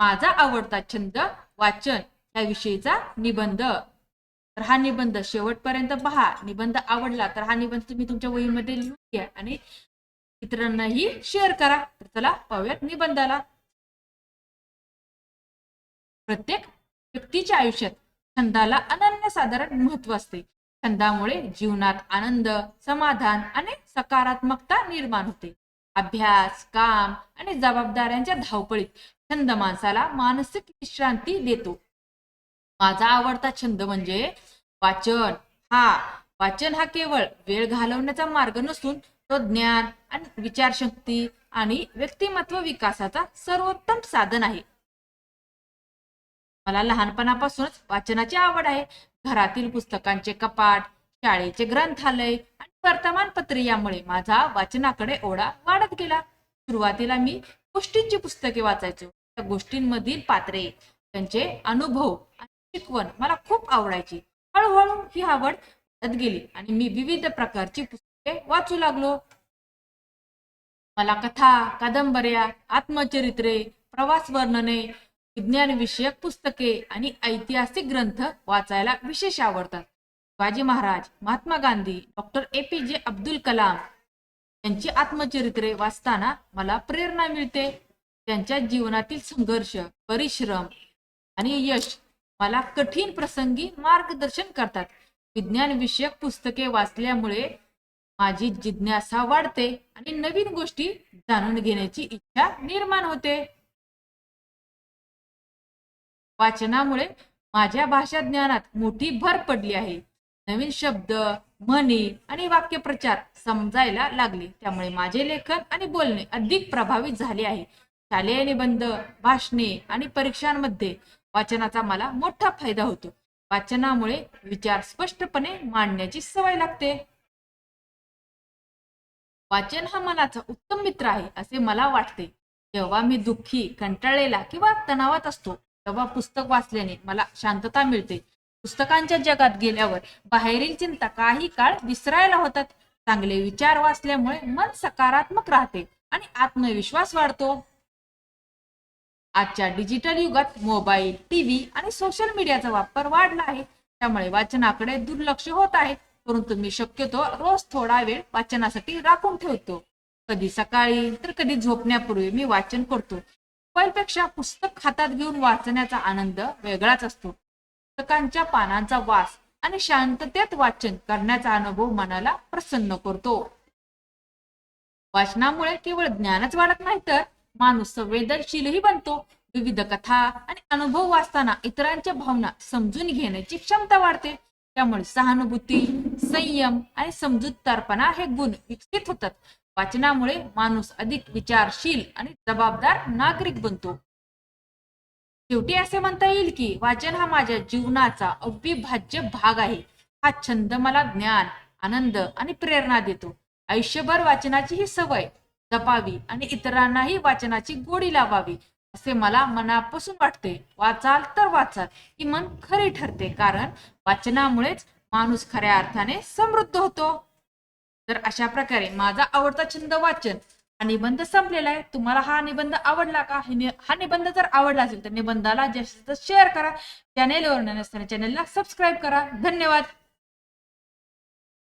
माझा आवडता छंद वाचन या विषयीचा निबंध. तर हा निबंध शेवटपर्यंत पहा. निबंध आवडला तर हा निबंध तुम्ही तुमच्या वहीमध्ये लिहून घ्या आणि इतरांनाही शेअर करा. तर चला पाहूयात निबंधाला. प्रत्येक व्यक्तीच्या आयुष्यात छंदाला अनन्यसाधारण महत्त्व असते. छंदामुळे जीवनात आनंद समाधान आणि सकारात्मकता निर्माण होते. अभ्यास काम आणि जबाबदाऱ्यांच्या धावपळीत छंद माणसाला मानसिक विश्रांती देतो. माझा आवडता छंद म्हणजे वाचन. हा वाचन हा केवळ वेळ घालवण्याचा मार्ग नसून तो ज्ञान आणि विचारशक्ती आणि व्यक्तिमत्व विकासाचा सर्वोत्तम साधन आहे. मला लहानपणापासूनच वाचनाची आवड आहे. घरातील पुस्तकांचे कपाट शाळेचे ग्रंथालय आणि वर्तमानपत्रे यामुळे माझा वाचनाकडे ओढा वाढत गेला. सुरुवातीला मी गोष्टींची पुस्तके वाचायचो. गोष्टींमधील पात्रे त्यांचे अनुभव आणि शिकवण मला खूप आवडायची. हळूहळू ही आवड वाढत गेली आणि मी विविध प्रकारची पुस्तके वाचू लागलो. मला कथा कादंबऱ्या आत्मचरित्रे प्रवास वर्णने विज्ञान विषयक पुस्तके आणि ऐतिहासिक ग्रंथ वाचायला विशेष आवडतात. Shivaji Maharaj Mahatma Gandhi doctor A P J Abdul Kalam यांची आत्मचरित्रे वाचताना मला प्रेरणा मिळते. त्यांच्या जीवनातील संघर्ष परिश्रम आणि यश मला कठीण प्रसंगी मार्गदर्शन करतात. विज्ञान विषयक पुस्तके वाचल्यामुळे माझी जिज्ञासा वाढते आणि नवीन गोष्टी जाणून घेण्याची इच्छा निर्माण होते. वाचनामुळे माझ्या भाषा ज्ञानात मोठी भर पडली आहे. नवीन शब्द म्हणी आणि वाक्यप्रचार समजायला लागले. त्यामुळे माझे लेखन आणि बोलणे अधिक प्रभावित झाले आहे. शालेय निबंध भाषणे आणि परीक्षांमध्ये वाचनाचा मला मोठा फायदा होतो. वाचनामुळे विचार स्पष्टपणे मांडण्याची सवय लागते. वाचन हा मनाचा उत्तम मित्र आहे असे मला वाटते. जेव्हा मी दुःखी कंटाळलेला किंवा तणावात असतो तेव्हा पुस्तक वाचल्याने मला शांतता मिळते. पुस्तकांच्या जगात गेल्यावर बाहेरील चिंता काही काळ विसरायला होतात. चांगले विचार वाचल्यामुळे मन सकारात्मक राहते आणि आत्मविश्वास वाढतो. आजच्या डिजिटल युगात मोबाईल टीव्ही आणि सोशल मीडियाचा वापर वाढला आहे. त्यामुळे वाचनाकडे दुर्लक्ष होत आहे. परंतु मी शक्यतो रोज थोडा वेळ वाचनासाठी राखून ठेवतो. कधी सकाळी तर कधी झोपण्यापूर्वी मी वाचन करतो. मोबाईलपेक्षा पुस्तक हातात घेऊन वाचण्याचा आनंद वेगळाच असतो. पुस्तकांच्या पानांचा वास आणि शांततेत वाचन करण्याचा अनुभव मनाला प्रसन्न करतो. वाचनामुळे केवळ ज्ञानच वाढत नाही तर माणूस संवेदनशीलही बनतो. विविध कथा आणि अनुभव वाचताना इतरांच्या भावना समजून घेण्याची क्षमता वाढते. त्यामुळे सहानुभूती संयम आणि समजूतदारपणा हे गुण विकसित होतात. वाचनामुळे माणूस अधिक विचारशील आणि जबाबदार नागरिक बनतो. शेवटी असे म्हणता येईल की वाचन हा माझ्या जीवनाचा अविभाज्य भाग आहे. हा छंद मला ज्ञान आनंद आणि प्रेरणा देतो. आयुष्यभर वाचनाची ही सवय जपावी आणि इतरांनाही वाचनाची गोडी लावावी असे मला मनापासून वाटते. वाचाल तर वाचाल ही मन खरी ठरते कारण वाचनामुळेच माणूस खऱ्या अर्थाने समृद्ध होतो. तर अशा प्रकारे माझा आवडता छंद वाचन हा निबंध संपलेला आहे. तुम्हाला हा निबंध आवडला का? हे नि- हा निबंध जर आवडला असेल तर निबंधाला जास्तीत जास्त शेअर करा. चॅनेलवर नसताना चॅनेलला सबस्क्राईब करा. धन्यवाद!